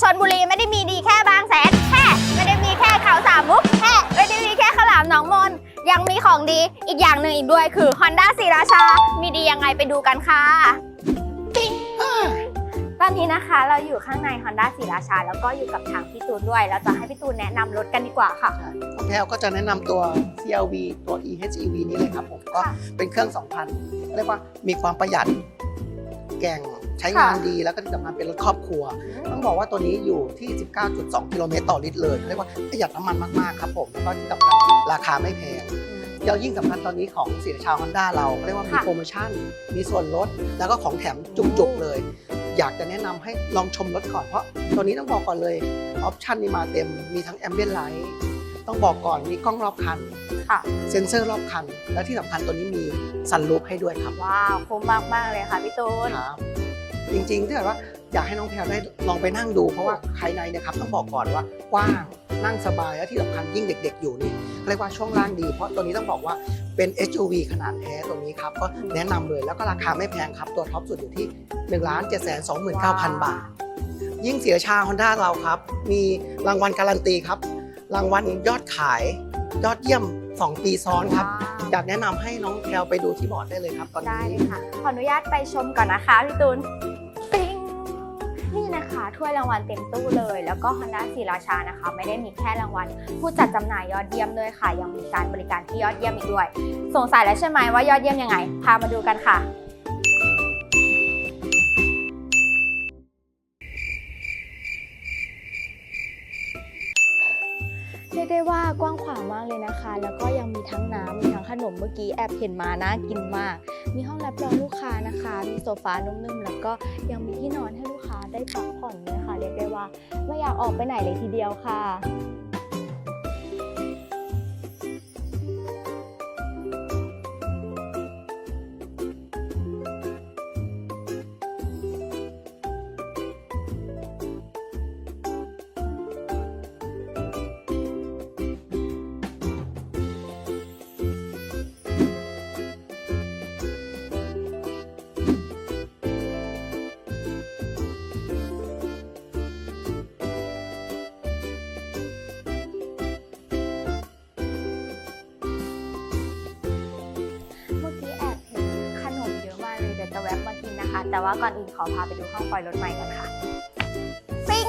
ชนบุรีไม่ได้มีดีแค่บางแสนแค่ไม่ได้มีแค่เขาสามมุกแค่ไม่ได้มีแค่ข้าวหลามหนองมนยังมีของดีอีกอย่างหนึ่งอีกด้วยคือ Honda ศรีราชา มีดียังไงไปดูกันค่ะ ตอนนี้นะคะเราอยู่ข้างใน Honda ศรีราชา แล้วก็อยู่กับทางพี่ตูนด้วย เราจะให้พี่ตูนแนะนำรถกันดีกว่าค่ะน้องแพลวก็จะแนะนำตัว CLV ตัว EHEV นี้เลยครับผม ก็ค่ะ เป็นเครื่อง 2,000เรียกว่ามีความประหยัด แกร่ง ใช้งานค่ะดีแล้วก็ที่สำคัญเป็นรถครอบครัว ต้องบอกว่าตัวนี้อยู่ที่ 19.2 กิโลเมตรต่อลิตรเลยเรียกว่าประหยัดน้ำมันมากๆครับผมแล้วก็ที่สำคัญราคาไม่แพงแล้วยิ่งสำคัญตอนนี้ของสีชาวฮอนด้าเราเรียกว่ามีค่ะโปรโมชั่น มีส่วนลด แล้วก็ของแถมจุกๆเลย อยากจะแนะนำให้ลองชมรถก่อน เพราะตัวนี้ต้องบอกก่อนเลยออปชันนี่มาเต็มมีทั้งแอมเบียนไลท์ต้องบอกก่อนมีกล้องรอบคันค่ะเซ็นเซอร์รอบคัน และที่สำคัญตัวนี้มีซันรูฟให้ด้วยครับ ว้าวคุ้มมาก ๆ เลยค่ะพี่ตูนครับ จริงๆถ้าเกิดว่าอยากให้น้องแพลวได้ลองไปนั่งดู เพราะว่าภายในเนี่ยครับต้องบอกก่อนว่ากว้างนั่งสบายและที่สำคัญยิ่งเด็ก ๆ อยู่นี่เรียกว่าช่วงล่างดี เพราะตัวนี้ต้องบอกว่าเป็น SUV ขนาดแท้ตัวนี้ครับก็แนะนำเลยแล้วก็ราคาไม่แพงครับตัวท็อปสุดอยู่ที่1 7 2 9 0 0 0บาท ยิ่งเสียชาฮอนด้าเราครับ มีรางวัลการันตีครับ รางวัลยอดขายยอดเยี่ยม 2 ปีซ้อนครับอยากแนะนำให้น้องแพลวไปดูที่บอร์ดได้เลยครับตอนได้นี้ เลยค่ะ ขออนุญาตไปชมก่อนนะคะพี่ตูนปิ๊ง นี่นะคะถ้วยรางวัลเต็มตู้เลย แล้วก็ Honda ศรีราชานะคะ ไม่ได้มีแค่รางวัล ผู้จัดจำหน่ายยอดเยี่ยมด้วยค่ะ ยังมีการบริการที่ยอดเยี่ยมอีกด้วย สงสัยแล้วใช่ไหมว่ายอดเยี่ยมยังไง พามาดูกันค่ะ เรียกได้ว่ากว้างขวางมากเลยนะคะ แล้วก็ยังมีทั้งน้ำมีทั้งขนมเมื่อกี้แอบเห็นมานะกินมาก มีห้องรับรองลูกค้านะคะ มีโซฟานุ่มๆแล้วก็ยังมีที่นอนให้ลูกค้าได้พักผ่อนด้วยค่ะ เรียกได้ว่าไม่อยากออกไปไหนเลยทีเดียวค่ะ แต่ว่าก่อนอื่นขอพาไปดูห้องปล่อยรถใหม่กันค่ะซิง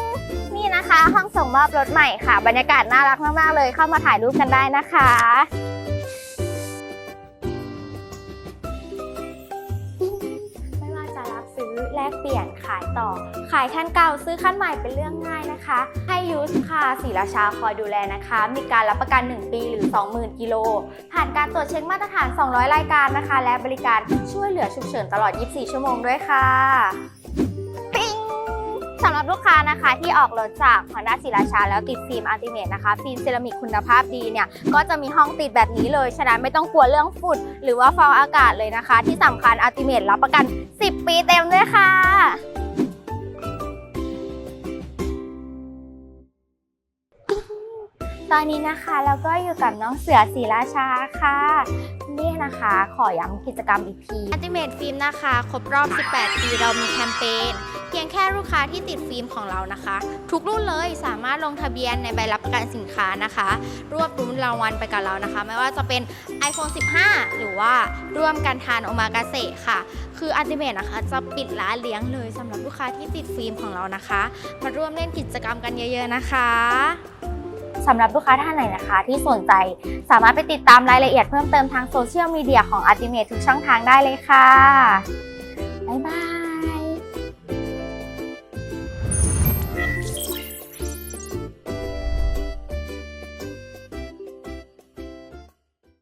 นี่นะคะ ห้องส่งมอบรถใหม่ค่ะ บรรยากาศน่ารักมากๆเลยเข้ามาถ่ายรูปกันได้นะคะ ต่อ ขายคันเก่าซื้อคันใหม่เป็นเรื่องง่ายนะคะ ให้ยูสคาศรีราชาคอยดูแลนะคะ มีการรับประกัน 1 ปีหรือ 20,000 กิโล ผ่านการตรวจเช็คมาตรฐาน 200 รายการนะคะ และบริการช่วยเหลือฉุกเฉินตลอด 24 ชั่วโมงด้วยค่ะปิ๊งสำหรับลูกค้านะคะที่ออกรถจาก Honda ศรีราชาแล้วติดฟิล์มอัลติเมทนะคะฟิล์มเซรามิกคุณภาพดีเนี่ยก็จะมีห้องติดแบบนี้เลย ฉะนั้นไม่ต้องกลัวเรื่องฝุ่นหรือว่าฟองอากาศเลยนะคะ ที่สำคัญอัลติเมทรับประกัน 10 ปีเต็มด้วยค่ะ ตอนนี้นะคะเราก็อยู่กับน้องเสือศรีราชาค่ะนี่นะคะขอย้ำกิจกรรมอีกที Ultimate Film นะคะ ครบรอบ 18 ปีเรามีแคมเปญเพียงแค่ลูกค้าที่ติดฟิล์มของเรานะคะ ทุกรุ่นเลยสามารถลงทะเบียนในใบรับประกันสินค้านะคะ รวบรุ้นรางวัลไปกับเรานะคะ ไม่ว่าจะเป็น iPhone 15 หรือว่าร่วมกันทานโอมากาเสะค่ะ คือ Ultimate นะคะจะปิดร้านเลี้ยงเลยสำหรับลูกค้าที่ติดฟิล์มของเรานะคะ มาร่วมเล่นกิจกรรมกันเยอะ ๆ นะคะ สำหรับลูกค้าท่านไหนนะคะที่สนใจสามารถไปติดตามรายละเอียดเพิ่มเติมทางโซเชียลมีเดียของ Ultimate ทุกช่องทางได้เลยค่ะ บ๊ายบาย